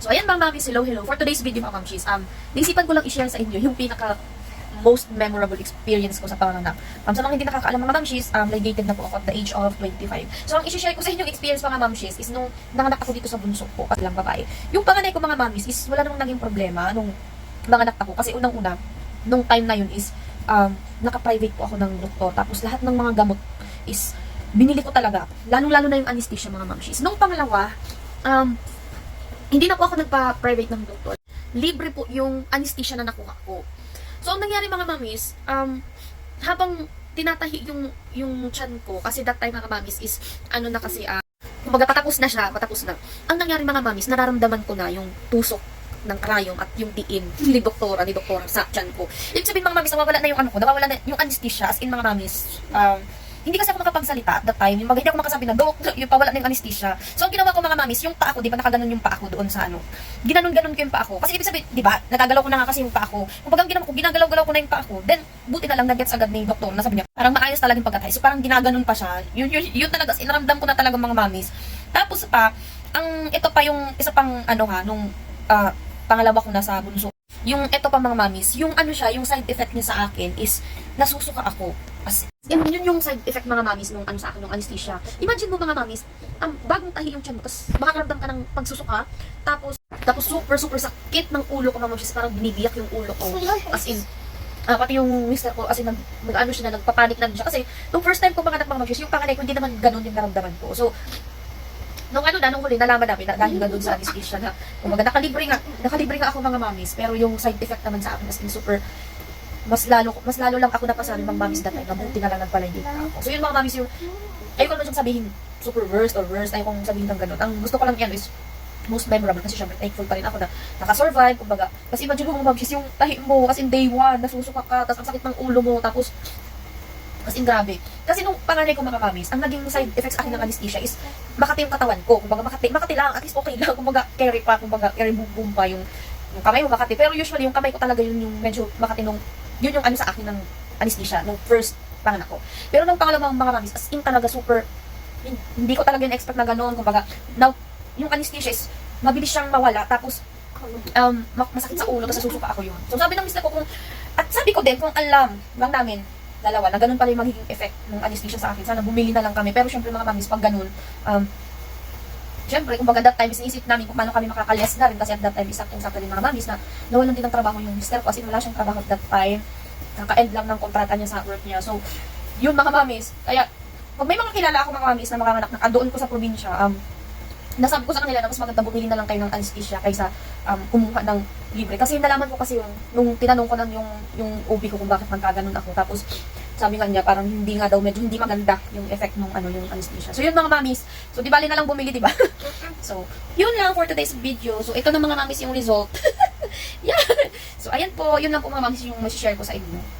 So, ayan mga mamis, hello, hello. For today's video mga mamshis, um, naisipan ko lang i-share sa inyo yung pinaka most memorable experience ko sa panganak. Um, sa mga hindi nakakaalam mga mamshis, um, ligated na po ako at the age of 25. So, ang i-share ko sa inyo yung experience mga mamshis is nung nanganak ako dito sa bunso ko, kasi lang babae. Yung panganay ko mga mamis is wala namang naging problema nung nanganak ako. Kasi unang-una, nung time na yun is, um, naka-private po ako ng doktor. Tapos lahat ng mga gamot is binili ko talaga. Lalo-lalo na yung anesthesia mga mamshis. Nung pangalawa, um, hindi na po ako nagpa-private ng doktor. Libre po yung anesthesia na nakuha ko. So, ang nangyari mga mamis, um, habang tinatahi yung, yung chan ko, kasi that time mga mamis is, ano na kasi, ah, kumbaga patapos na siya, patapos na. Ang nangyari mga mamis, nararamdaman ko na yung tusok ng karayom at yung diin ni doktora, ni doktora sa chan ko. Ibig sabihin mga mamis, nawawala na yung ano ko, nawawala na yung anesthesia, as in mga mamis, um, hindi kasi ako makapagsalita at that time, yung mga hindi ako makasabi na, dok, yung pawala yung anesthesia. So, ang ginawa ko mga mamis, yung paa ko, di ba, nakaganon yung paa ko doon sa ano. Ginanon-ganon ko yung paa ko. Kasi ibig sabihin, di ba, nagagalaw ko na nga kasi yung paa ko. Kung bagang ginawa ko, ginagalaw-galaw ko na yung paa ko, then, buti na lang nag-gets agad ni doktor na sabi niya, parang maayos talaga yung pagkatay. So, parang ginaganon pa siya. Yun, yun, yun talaga, inaramdam ko na talaga mga mamis. Tapos pa, ang, ito pa yung, isa pang, ano ha, nung, ah, pangalawa ko na sa bunso. Yung ito pa mga mamis, yung ano siya, yung side effect niya sa akin is nasusuka ako. As yun, yun yung side effect mga mamis nung ano sa akin, nung anesthesia. Imagine mo mga mamis, um, bagong tahi yung tiyan mo, tapos makakaramdam ka ng pagsusuka, tapos, tapos super super sakit ng ulo ko mga mamis, parang binibiyak yung ulo ko. As in, ah, pati yung mister ko, as in, nag, nag ano siya na, nagpapanik na siya. Kasi, nung first time ko mga mga mamis, yung panganay ko, hindi naman ganun yung naramdaman ko. So, nung ano na, nung huli, nalaman namin na dahil na doon sa anesthesia na, kumbaga, nakalibre nga, nakalibre nga ako mga mamis, pero yung side effect naman sa akin, as in, super, mas lalo, mas lalo lang ako napasabi mga mamis that time, na buti na lang nagpalaygit na ako. So, yun mga mamis, yung, ayoko naman siyang sabihin, super worst or worst, ayoko sabihin ng ganun. Ang gusto ko lang yan is, most memorable kasi syempre thankful pa rin ako na nakasurvive, kumbaga. Kasi imagine mo mga yung tahi mo, as in day one, nasusuka ka, tapos ang sakit ng ulo mo, tapos As in, grabe. Kasi nung panganay ko mga ang naging side effects akin ng anesthesia is makati yung katawan ko. Kumbaga, makati, makati lang. At least okay lang. Kumbaga, carry pa. Kumbaga, carry boom boom pa yung, yung kamay mo makati. Pero usually, yung kamay ko talaga yun yung medyo makati nung, yun yung ano sa akin ng anesthesia, nung first panganak ko. Pero nung pangalawang mga as in talaga super, hin- hindi ko talaga yung expect na gano'n. Kumbaga, now, yung anesthesia is, mabilis siyang mawala. Tapos, um, ma- masakit sa ulo, tapos nasusuka ako yun. So, sabi ng mister ko kung, at sabi ko din, kung alam lang namin, dalawa, na ganun pala yung magiging effect ng anesthesia sa akin. Sana bumili na lang kami. Pero syempre mga mamis, pag ganun, um, syempre, kumbaga that time, is inisip namin kung paano kami makakalyas na rin kasi at that time, isaktong sakto din mga mamis na nawalan din ng trabaho yung mister ko kasi wala siyang trabaho at that time. Kaka-end lang ng kontrata niya sa work niya. So, yun mga mamis. Kaya, pag may mga kilala ako mga mamis na mga anak na doon ko sa probinsya, um, nasabi ko sa kanila na mas maganda bumili na lang kayo ng anesthesia kaysa um, kumuha ng libre. Kasi nalaman ko kasi yung, nung tinanong ko lang yung, yung OB ko kung bakit magkaganon ako. Tapos, sabi nga niya, parang hindi nga daw, medyo hindi maganda yung effect nung ano, yung anesthesia. So, yun mga mamis. So, di bali na lang bumili, di ba? so, yun lang for today's video. So, ito na mga mamis yung result. yan. So, ayan po, yun lang po mga mamis yung share ko sa inyo.